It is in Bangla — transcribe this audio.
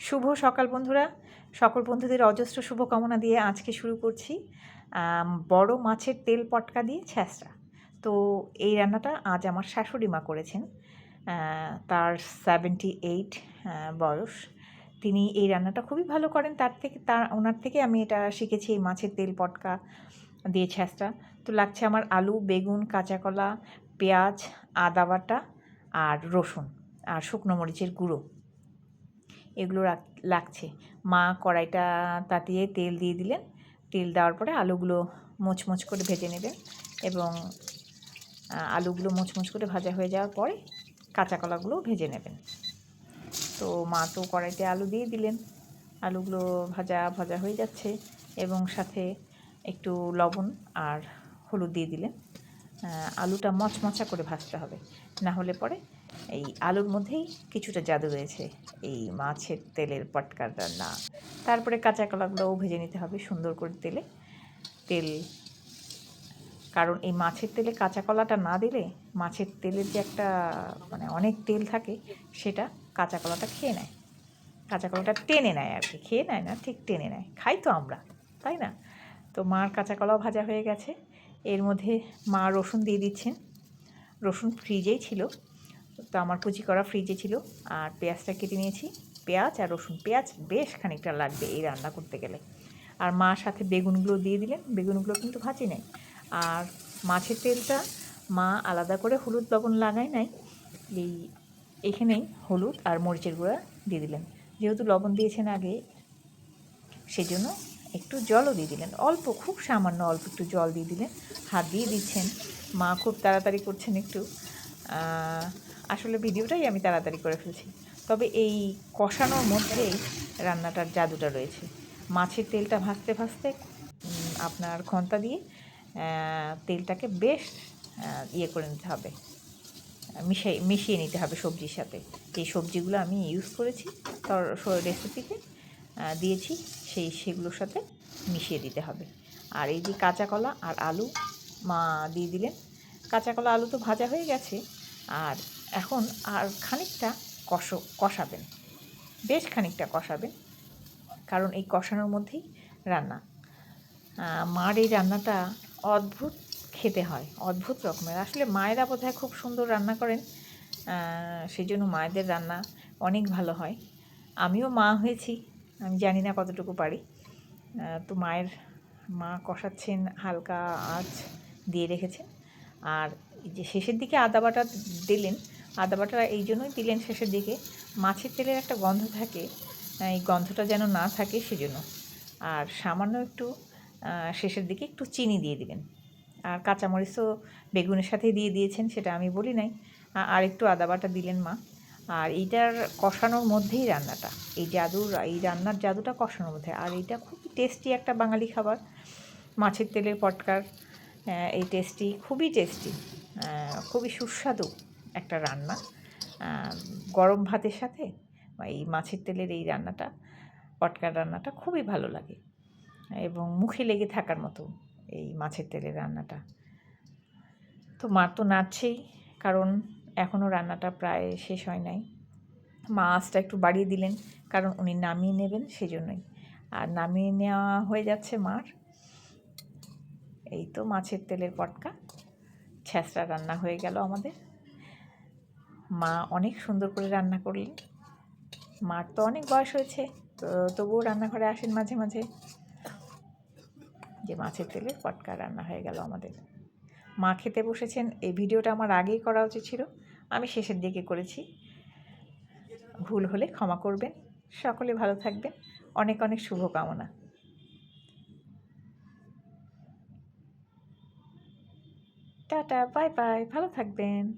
শুভ সকাল বন্ধুরা। সকল বন্ধুদের অজস্র শুভকামনা দিয়ে আজকে শুরু করছি বড় মাছের তেল পটকা দিয়ে ছ্যাঁচড়া। তো এই রান্নাটা আজ আমার শাশুড়ি মা করেছেন তার সেভেন্টি এইট বয়স। তিনি এই রান্নাটা খুবই ভালো করেন, তার থেকে, তার, ওনার থেকে আমি এটা শিখেছি, এই মাছের তেল পটকা দিয়ে ছ্যাঁচড়া। তো লাগছে আমার আলু, বেগুন, কাঁচা কলা, পেঁয়াজ, আদা বাটা আর রসুন আর শুকনো মরিচের গুঁড়ো। এগুলো লাগছে। মা কড়াইটা তাতিয়ে তেল দিয়ে দিলেন। তেল দেওয়ার পরে আলুগুলো মোচমোচ করে ভেজে নেবেন এবং আলুগুলো মোচমোচ করে ভাজা হয়ে যাওয়ার পরে কাঁচা কলাগুলো ভেজে নেবেন। তো মা তো কড়াইতে আলু দিয়ে দিলেন। আলুগুলো ভাজা ভাজা হয়ে যাচ্ছে এবং সাথে একটু লবণ আর হলুদ দিয়ে দিলেন। আলুটা মচমচা করে ভাজতে হবে। না হলে পরে এই আলুর মধ্যেই কিছুটা জাদু রয়েছে। এই মাছের তেলের পটকার রান্না তারপরে কাঁচা কলাগুলোও ভেজে নিতে হবে সুন্দর করে তেলে। তেল, কারণ এই মাছের তেলে কাঁচা কলাটা না দিলে মাছের তেলের যে একটা মানে অনেক তেল থাকে, সেটা কাঁচা কলাটা খেয়ে নেয়। কাঁচা কলাটা টেনে নেয় আর কি। খেয়ে নেয় না, ঠিক টেনে নেয়। খাই তো আমরা, তাই না? তো মার কাঁচা কলাও ভাজা হয়ে গেছে। এর মধ্যে মা রসুন দিয়ে দিচ্ছেন। রসুন ফ্রিজেই ছিল। তো আমার কুচি করা ফ্রিজে ছিল। আর পেঁয়াজটা কেটে নিয়েছি। পেঁয়াজ আর রসুন পেঁয়াজ বেশ খানিকটা লাগবে এই রান্না করতে গেলে। আর মা সাথে বেগুনগুলো দিয়ে দিলেন। বেগুনগুলো কিন্তু ভাজি নেই। আর মাছের তেলটা মা আলাদা করে হলুদ লবণ লাগায় নাই। এই এখানেই হলুদ আর মরিচের গুঁড়া দিয়ে দিলেন। যেহেতু লবণ দিয়েছেন আগে, সেজন্য একটু জলও দিয়ে দিলেন। অল্প, খুব সামান্য অল্প একটু জল দিয়ে দিলেন। হাত দিয়ে দিচ্ছেন। মা খুব তাড়াতাড়ি করছেন একটু। আসলে ভিডিওটাই আমি তাড়াতাড়ি করে ফেলছি। তবে এই কষানোর মধ্যেই রান্নাটার জাদুটা রয়েছে। মাছের তেলটা ভাজতে ভাজতে আপনার ঘণ্টা দিয়ে তেলটাকে বেশ ইয়ে করে নিতে হবে। মিশিয়ে মিশিয়ে নিতে হবে সবজির সাথে। এই সবজিগুলো আমি ইউজ করেছি, তোর রেসিপিতে দিয়েছি, সেই সেগুলোর সাথে মিশিয়ে দিতে হবে। আর এই যে কাঁচা কলা আর আলু, মা দিয়ে দিলেন। কাঁচা কলা, আলু তো ভাজা হয়ে গেছে, আর এখন আর খানিকটা কষ, কষাবেন। বেশ খানিকটা কষাবেন, কারণ এই কষানোর মধ্যেই রান্না। মার এই রান্নাটা অদ্ভুত খেতে হয়, অদ্ভুত রকমের। আসলে মায়েরা বোধহয় খুব সুন্দর রান্না করেন সেই জন্য মায়েদের রান্না অনেক ভালো হয়। আমিও মা হয়েছি, আমি জানি না কতটুকু পারি। তো মায়ের, মা কষাচ্ছেন হালকা আঁচ দিয়ে রেখেছেন। আর যে শেষের দিকে আদা বাটা দিলেন আদা বাটা এই জন্যই দিলেন শেষের দিকে। মাছের তেলের একটা গন্ধ থাকে, এই গন্ধটা যেন না থাকে সেজন্য। আর সামান্য একটু শেষের দিকে একটু চিনি দিয়ে দিবেন আর কাঁচামরিচ তো বেগুনের সাথেই দিয়ে দিয়েছেন, সেটা আমি বলি নাই। আর একটু আদা বাটা দিলেন মা। আর এইটার কষানোর মধ্যেই রান্নাটা। এই জাদুর এই রান্নার জাদুটা কষানোর মধ্যে। আর এইটা খুবই টেস্টি একটা বাঙালি খাবার। মাছের তেলের পটকার এই টেস্টি খুবই টেস্টি খুবই সুস্বাদু। একটা রান্না গরম ভাতের সাথে এই মাছের তেলের এই রান্নাটা, পটকার রান্নাটা খুবই ভালো লাগে এবং মুখে লেগে থাকার মতো এই মাছের তেলের রান্নাটা। তো মা তো নাড়ছেই, কারণ এখনও রান্নাটা প্রায় শেষ হয় নাই। মা আঁচটা একটু বাড়িয়ে দিলেন, কারণ উনি নামিয়ে নেবেন সেজন্যই। আর নামিয়ে নেওয়া হয়ে যাচ্ছে মার। এই তো মাছের তেলের পটকা, ছ্যাঁচড়া রান্না হয়ে গেল আমাদের। মা অনেক সুন্দর করে রান্না করলেন। মার তো অনেক বয়স হয়েছে, তো তবুও রান্নাঘরে আসেন মাঝে মাঝে। যে মাছের তেলে পটকা রান্না হয়ে গেল আমাদের। মা খেতে বসেছেন, এই ভিডিওটা আমার আগেই করা উচিত ছিল, আমি শেষের দিকে করেছি। ভুল হলে ক্ষমা করবেন, সকলে ভালো থাকবেন, অনেক অনেক শুভকামনা। টাটা, বাই বাই, ভালো থাকবেন।